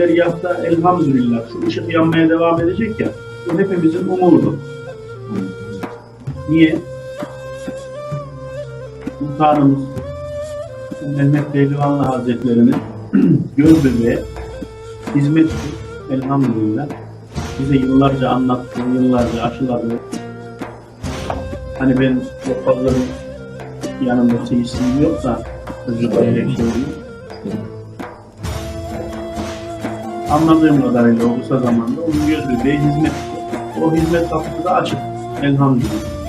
dergahta elhamdülillah şu ışık yanmaya devam edecek ya. Bu hepimizin umudu. Niye? Sultanımız Mehmet Pehlivanlı Hazretleri'nin göz bebeği hizmet elhamdülillah bize yıllarca anlattı, yıllarca aşıladı. Hani ben çok yanımda çeyizliğim yok da dileyerek söyleyeyim. Anladığım kadarıyla o kısa zamanda onun göz bebeği hizmet. O hizmet kapısı da açık. Elhamdülillah.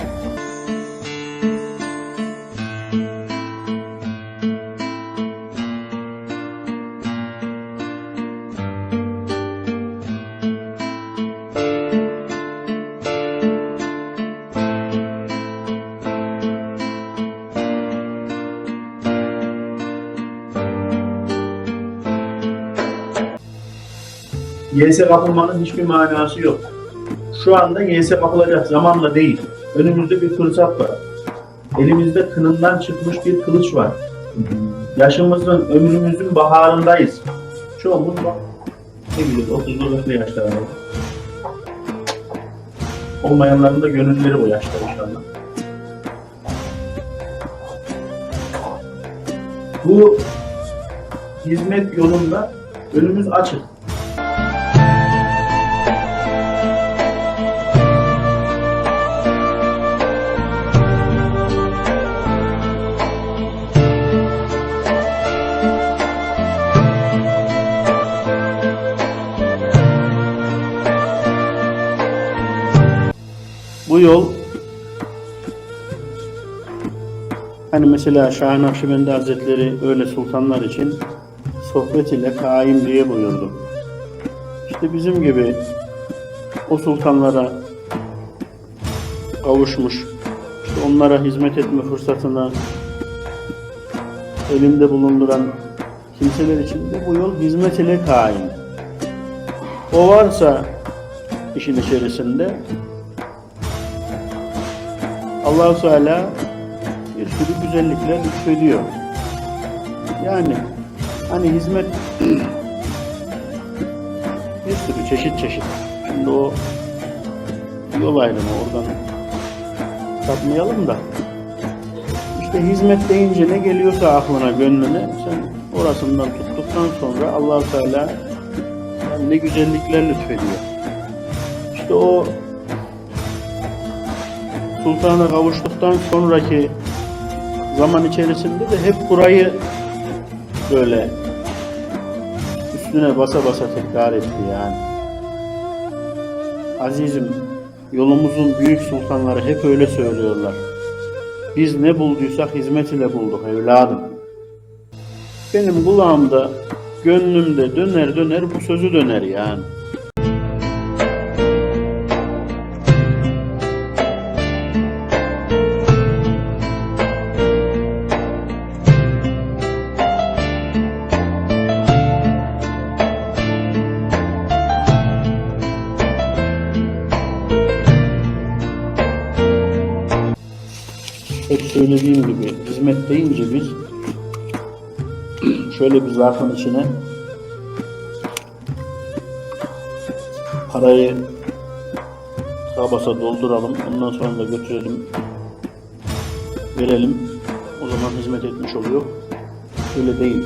YS bakılmanın hiçbir manası yok. Şu anda YS bakılacak zamanla değil. Önümüzde bir fırsat var. Elimizde kınından çıkmış bir kılıç var. Yaşımızın, ömrümüzün baharındayız. Çoğumuz bak, ne bileyim 30'lu yaşlarda. Olmayanların da gönülleri o yaşta inşallah. Bu hizmet yolunda önümüz açık. Yol hani mesela Şah Nakşibendi Hazretleri öyle sultanlar için sohbet ile kaim diye buyurdu. İşte bizim gibi o sultanlara kavuşmuş, işte onlara hizmet etme fırsatını elimde bulunduran kimseler için de bu yol hizmet ile kaim. O varsa işin içerisinde allah Teala bir sürü güzellikler lütfediyor. Yani hani hizmet bir sürü çeşit çeşit. Şimdi o yol ayrımı oradan sapmayalım da işte hizmet deyince ne geliyorsa aklına gönlüne sen orasından tuttuktan sonra allah Teala yani ne güzellikler lütfediyor. İşte o sultana kavuştuktan sonraki zaman içerisinde de hep burayı böyle üstüne basa basa tekrar etti yani. Azizim, yolumuzun büyük sultanları hep öyle söylüyorlar. Biz ne bulduysak hizmet ile bulduk evladım. Benim kulağımda, gönlümde döner döner bu sözü döner yani. Söylediğim gibi hizmet deyince biz şöyle bir zarfın içine parayı tabasa dolduralım. Ondan sonra da götürelim. Verelim. O zaman hizmet etmiş oluyor. Öyle değil.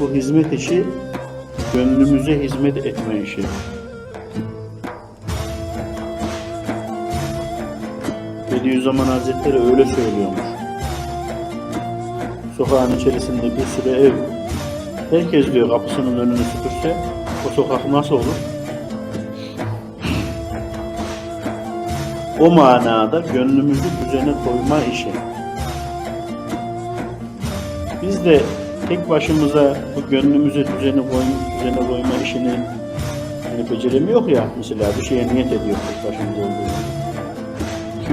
Bu hizmet işi gönlümüze hizmet etme işi. Bediüzzaman Hazretleri öyle söylüyormuş. Sokağın içerisinde bir sürü ev. Herkes diyor kapısının önünü süpürse o sokak nasıl olur? O manada gönlümüzü düzene koyma işi. Biz de tek başımıza bu gönlümüzü düzene koyma, düzene koyma işini yani beceremiyor ya mesela bir şeye niyet ediyor tek başımıza olduğu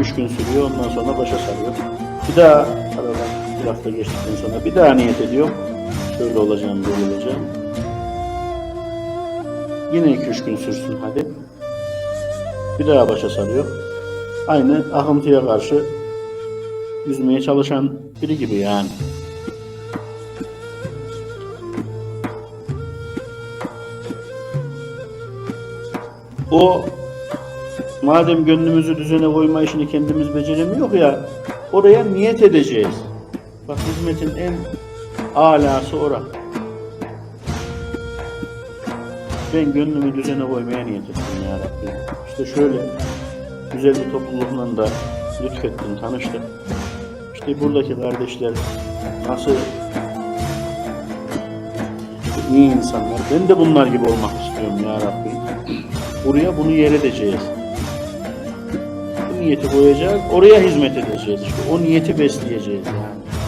2-3 gün sürüyor. Ondan sonra başa sarıyor. Bir daha aradan bir hafta geçtikten sonra bir daha niyet ediyorum. Şöyle olacağım, böyle olacağım. Yine 2-3 gün sürsün hadi. Bir daha başa sarıyor. Aynı akıntıya karşı yüzmeye çalışan biri gibi yani. O madem gönlümüzü düzene koyma işini kendimiz beceremiyor ya oraya niyet edeceğiz. Bak hizmetin en alası orası. Ben gönlümü düzene koymaya niyet ettim ya Rabbi. İşte şöyle güzel bir toplulukla da lütfettin, tanıştık. İşte buradaki kardeşler nasıl iyi insanlar. Ben de bunlar gibi olmak istiyorum ya Rabbi. Buraya bunu yer edeceğiz. Niyeti koyacağız, oraya hizmet edeceğiz. İşte o niyeti besleyeceğiz yani.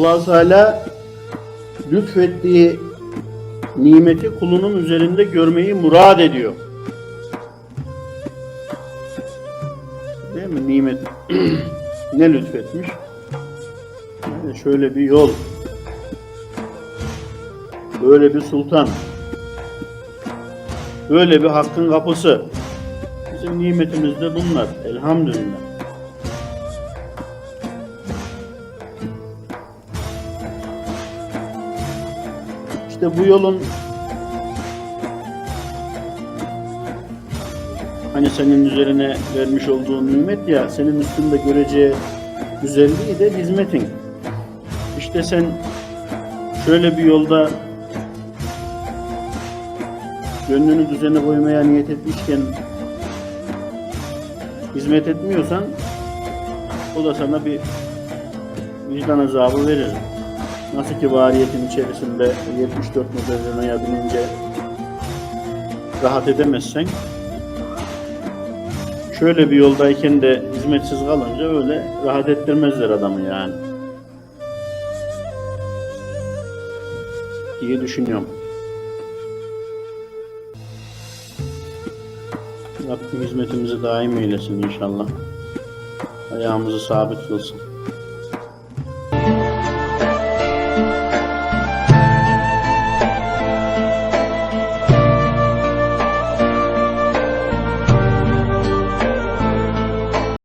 Allah Teala lütfettiği nimeti kulunun üzerinde görmeyi murad ediyor. Değil mi? Nimet ne lütfetmiş? Yani şöyle bir yol. Böyle bir sultan. Böyle bir hakkın kapısı. Bizim nimetimiz de bunlar. Elhamdülillah. İşte bu yolun hani senin üzerine vermiş olduğu nimet ya senin üstünde göreceği güzelliği de hizmetin. İşte sen şöyle bir yolda gönlünü düzene koymaya niyet etmişken hizmet etmiyorsan o da sana bir vicdan azabı verir. Nasıl ki variyetin içerisinde 74 modeline binince rahat edemezsen şöyle bir yoldayken de hizmetsiz kalınca öyle rahat ettirmezler adamı yani. diye düşünüyorum. Rabbim hizmetimizi daim eylesin inşallah. Ayağımızı sabit kılsın.